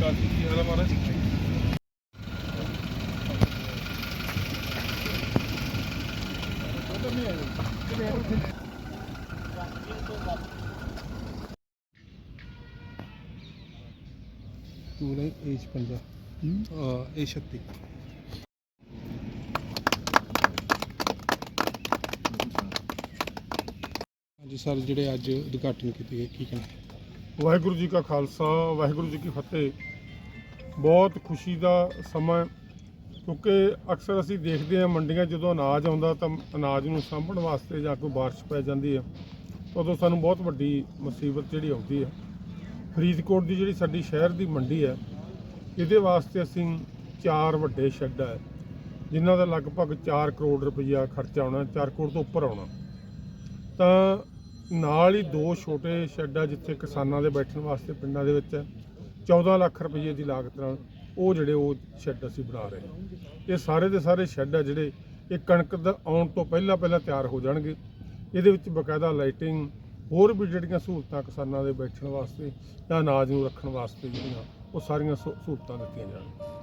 ਚੰਗਾ ਮਹਾਰਾਜ ਪੂਰੇ ਏਜ 50 ਇਹ ਸ਼ਕਤੀ ਹਾਂਜੀ ਸਰ ਜਿਹੜੇ ਅੱਜ ਉਦਘਾਟਨ ਕੀਤੇ ਗਏ ਕੀ ਕਹਿਣਾ ਵਾਹਿਗੁਰੂ ਜੀ ਕਾ ਖਾਲਸਾ ਵਾਹਿਗੁਰੂ ਜੀ ਕੀ ਫਤਿਹ ਬਹੁਤ ਖੁਸ਼ੀ ਦਾ ਸਮਾਂ ਕਿਉਂਕਿ ਅਕਸਰ ਅਸੀਂ ਦੇਖਦੇ ਹਾਂ ਮੰਡੀਆਂ ਜਦੋਂ ਅਨਾਜ ਆਉਂਦਾ ਤਾਂ ਅਨਾਜ ਨੂੰ ਸਾਂਭਣ ਵਾਸਤੇ ਜਾਂ ਕੋਈ ਬਾਰਿਸ਼ ਪੈ ਜਾਂਦੀ ਹੈ, ਉਦੋਂ ਸਾਨੂੰ ਬਹੁਤ ਵੱਡੀ ਮੁਸੀਬਤ ਜਿਹੜੀ ਆਉਂਦੀ ਹੈ। ਫਰੀਦਕੋਟ ਦੀ ਜਿਹੜੀ ਸਾਡੀ ਸ਼ਹਿਰ ਦੀ ਮੰਡੀ ਹੈ, ਇਹਦੇ ਵਾਸਤੇ ਅਸੀਂ ਚਾਰ ਵੱਡੇ ਸ਼ੈੱਡ ਹੈ, ਜਿਨ੍ਹਾਂ ਦਾ ਲਗਭਗ 4 ਕਰੋੜ ਰੁਪਈਆ ਖਰਚਾ ਆਉਣਾ 4 ਕਰੋੜ ਤੋਂ ਉੱਪਰ ਆਉਣਾ। ਤਾਂ ਨਾਲ ਹੀ ਦੋ ਛੋਟੇ ਸ਼ੈੱਡ ਆ ਜਿੱਥੇ ਕਿਸਾਨਾਂ ਦੇ ਬੈਠਣ ਵਾਸਤੇ ਪਿੰਡਾਂ ਦੇ ਵਿੱਚ 14 ਲੱਖ ਰੁਪਏ ਦੀ ਲਾਗਤ ਨਾਲ ਉਹ ਜਿਹੜੇ ਉਹ ਸ਼ੈੱਡ ਅਸੀਂ ਬਣਾ ਰਹੇ ਹਾਂ। ਇਹ ਸਾਰੇ ਦੇ ਸਾਰੇ ਸ਼ੈੱਡ ਆ ਜਿਹੜੇ ਇਹ ਕਣਕ ਦਾ ਆਉਣ ਤੋਂ ਪਹਿਲਾਂ ਪਹਿਲਾਂ ਤਿਆਰ ਹੋ ਜਾਣਗੇ। ਇਹਦੇ ਵਿੱਚ ਬਕਾਇਦਾ ਲਾਈਟਿੰਗ, ਹੋਰ ਵੀ ਜਿਹੜੀਆਂ ਸਹੂਲਤਾਂ ਕਿਸਾਨਾਂ ਦੇ ਬੈਠਣ ਵਾਸਤੇ ਜਾਂ ਅਨਾਜ ਨੂੰ ਰੱਖਣ ਵਾਸਤੇ ਜਿਹੜੀਆਂ, ਉਹ ਸਾਰੀਆਂ ਸਹੂ- ਸਹੂਲਤਾਂ ਦਿੱਤੀਆਂ ਜਾਣਗੀਆਂ।